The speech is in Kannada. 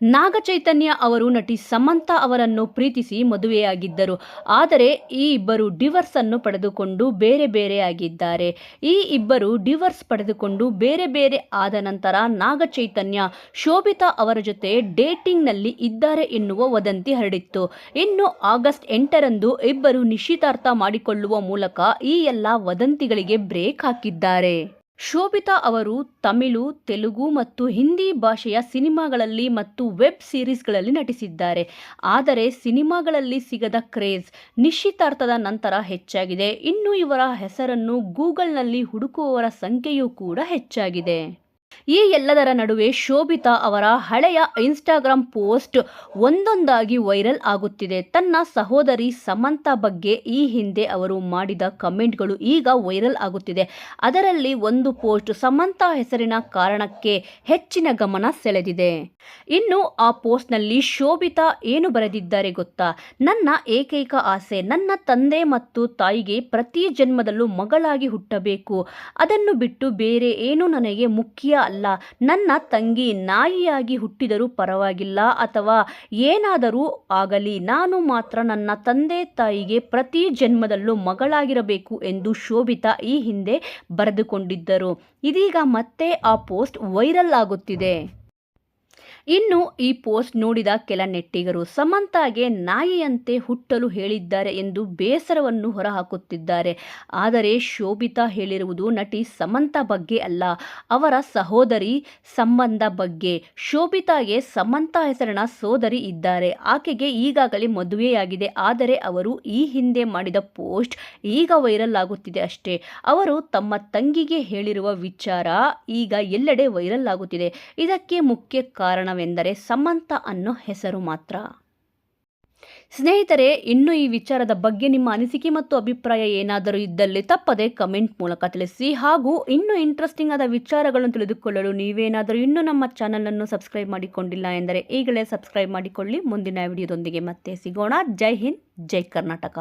ನಾಗಚೈತನ್ಯ ಅವರು ನಟಿ ಸಮಂತಾ ಅವರನ್ನು ಪ್ರೀತಿಸಿ ಮದುವೆಯಾಗಿದ್ದರು. ಆದರೆ ಈ ಇಬ್ಬರು ಡಿವರ್ಸ್ ಅನ್ನು ಪಡೆದುಕೊಂಡು ಬೇರೆ ಬೇರೆಯಾಗಿದ್ದಾರೆ ಈ ಇಬ್ಬರು ಡಿವರ್ಸ್ ಪಡೆದುಕೊಂಡು ಬೇರೆ ಬೇರೆ ಆದ ನಂತರ ನಾಗಚೈತನ್ಯ ಶೋಭಿತಾ ಅವರ ಜೊತೆ ಡೇಟಿಂಗ್ನಲ್ಲಿ ಇದ್ದಾರೆ ಎನ್ನುವ ವದಂತಿ ಹರಡಿತ್ತು. ಇನ್ನು ಆಗಸ್ಟ್ ಎಂಟರಂದು ಇಬ್ಬರು ನಿಶ್ಚಿತಾರ್ಥ ಮಾಡಿಕೊಳ್ಳುವ ಮೂಲಕ ಈ ಎಲ್ಲ ವದಂತಿಗಳಿಗೆ ಬ್ರೇಕ್ ಹಾಕಿದ್ದಾರೆ. ಶೋಭಿತಾ ಅವರು ತಮಿಳು, ತೆಲುಗು ಮತ್ತು ಹಿಂದಿ ಭಾಷೆಯ ಸಿನಿಮಾಗಳಲ್ಲಿ ಮತ್ತು ವೆಬ್ ಸೀರೀಸ್ಗಳಲ್ಲಿ ನಟಿಸಿದ್ದಾರೆ. ಆದರೆ ಸಿನಿಮಾಗಳಲ್ಲಿ ಸಿಗದ ಕ್ರೇಜ್ ನಿಶ್ಚಿತಾರ್ಥದ ನಂತರ ಹೆಚ್ಚಾಗಿದೆ. ಇನ್ನು ಇವರ ಹೆಸರನ್ನು ಗೂಗಲ್ನಲ್ಲಿ ಹುಡುಕುವವರ ಸಂಖ್ಯೆಯೂ ಕೂಡ ಹೆಚ್ಚಾಗಿದೆ. ಈ ಎಲ್ಲದರ ನಡುವೆ ಶೋಭಿತಾ ಅವರ ಹಳೆಯ ಇನ್ಸ್ಟಾಗ್ರಾಮ್ ಪೋಸ್ಟ್ ಒಂದೊಂದಾಗಿ ವೈರಲ್ ಆಗುತ್ತಿದೆ. ತನ್ನ ಸಹೋದರಿ ಸಮಂತಾ ಬಗ್ಗೆ ಈ ಹಿಂದೆ ಅವರು ಮಾಡಿದ ಕಮೆಂಟ್ಗಳು ಈಗ ವೈರಲ್ ಆಗುತ್ತಿದೆ. ಅದರಲ್ಲಿ ಒಂದು ಪೋಸ್ಟ್ ಸಮಂತಾ ಹೆಸರಿನ ಕಾರಣಕ್ಕೆ ಹೆಚ್ಚಿನ ಗಮನ ಸೆಳೆದಿದೆ. ಇನ್ನು ಆ ಪೋಸ್ಟ್ನಲ್ಲಿ ಶೋಭಿತಾ ಏನು ಬರೆದಿದ್ದಾರೆ ಗೊತ್ತಾ? ನನ್ನ ಏಕೈಕ ಆಸೆ ನನ್ನ ತಂದೆ ಮತ್ತು ತಾಯಿಗೆ ಪ್ರತಿ ಜನ್ಮದಲ್ಲೂ ಮಗಳಾಗಿ ಹುಟ್ಟಬೇಕು. ಅದನ್ನು ಬಿಟ್ಟು ಬೇರೆ ಏನು ನನಗೆ ಮುಖ್ಯ ಅಲ್ಲ, ನನ್ನ ತಂಗಿ ನಾಯಿಯಾಗಿ ಹುಟ್ಟಿದರೂ ಪರವಾಗಿಲ್ಲ ಅಥವಾ ಏನಾದರೂ ಆಗಲಿ, ನಾನು ಮಾತ್ರ ನನ್ನ ತಂದೆ ತಾಯಿಗೆ ಪ್ರತಿ ಜನ್ಮದಲ್ಲೂ ಮಗಳಾಗಿರಬೇಕು ಎಂದು ಶೋಭಿತಾ ಈ ಹಿಂದೆ ಬರೆದುಕೊಂಡಿದ್ದರು. ಇದೀಗ ಮತ್ತೆ ಆ ಪೋಸ್ಟ್ ವೈರಲ್ ಆಗುತ್ತಿದೆ. ಇನ್ನು ಈ ಪೋಸ್ಟ್ ನೋಡಿದ ಕೆಲ ನೆಟ್ಟಿಗರು ಸಮಂತಾಗೆ ನಾಯಿಯಂತೆ ಹುಟ್ಟಲು ಹೇಳಿದ್ದಾರೆ ಎಂದು ಬೇಸರವನ್ನು ಹೊರಹಾಕುತ್ತಿದ್ದಾರೆ. ಆದರೆ ಶೋಭಿತಾ ಹೇಳಿರುವುದು ನಟಿ ಸಮಂತಾ ಬಗ್ಗೆ ಅಲ್ಲ, ಅವರ ಸಹೋದರಿ ಸಂಬಂಧ ಬಗ್ಗೆ. ಶೋಭಿತಾಗೆ ಸಮಂತಾ ಹೆಸರಿನ ಸೋದರಿ ಇದ್ದಾರೆ. ಆಕೆಗೆ ಈಗಾಗಲೇ ಮದುವೆಯಾಗಿದೆ. ಆದರೆ ಅವರು ಈ ಹಿಂದೆ ಮಾಡಿದ ಪೋಸ್ಟ್ ಈಗ ವೈರಲ್ ಆಗುತ್ತಿದೆ ಅಷ್ಟೇ. ಅವರು ತಮ್ಮ ತಂಗಿಗೆ ಹೇಳಿರುವ ವಿಚಾರ ಈಗ ಎಲ್ಲೆಡೆ ವೈರಲ್ ಆಗುತ್ತಿದೆ. ಇದಕ್ಕೆ ಮುಖ್ಯ ಕಾರಣವೆಂದರೆ ಸಮಂತ ಅನ್ನೋ ಹೆಸರು ಮಾತ್ರ. ಸ್ನೇಹಿತರೆ, ಇನ್ನು ಈ ವಿಚಾರದ ಬಗ್ಗೆ ನಿಮ್ಮ ಅನಿಸಿಕೆ ಮತ್ತು ಅಭಿಪ್ರಾಯ ಏನಾದರೂ ಇದ್ದಲ್ಲಿ ತಪ್ಪದೆ ಕಮೆಂಟ್ ಮೂಲಕ ತಿಳಿಸಿ ಹಾಗೂ ಇನ್ನೂ ಇಂಟ್ರೆಸ್ಟಿಂಗ್ ಆದ ವಿಚಾರಗಳನ್ನು ತಿಳಿದುಕೊಳ್ಳಲು ನೀವೇನಾದರೂ ಇನ್ನೂ ನಮ್ಮ ಚಾನಲನ್ನು ಸಬ್ಸ್ಕ್ರೈಬ್ ಮಾಡಿಕೊಂಡಿಲ್ಲ ಎಂದರೆ ಈಗಲೇ ಸಬ್ಸ್ಕ್ರೈಬ್ ಮಾಡಿಕೊಳ್ಳಿ. ಮುಂದಿನ ವಿಡಿಯೋದೊಂದಿಗೆ ಮತ್ತೆ ಸಿಗೋಣ. ಜೈ ಹಿಂದ್, ಜೈ ಕರ್ನಾಟಕ.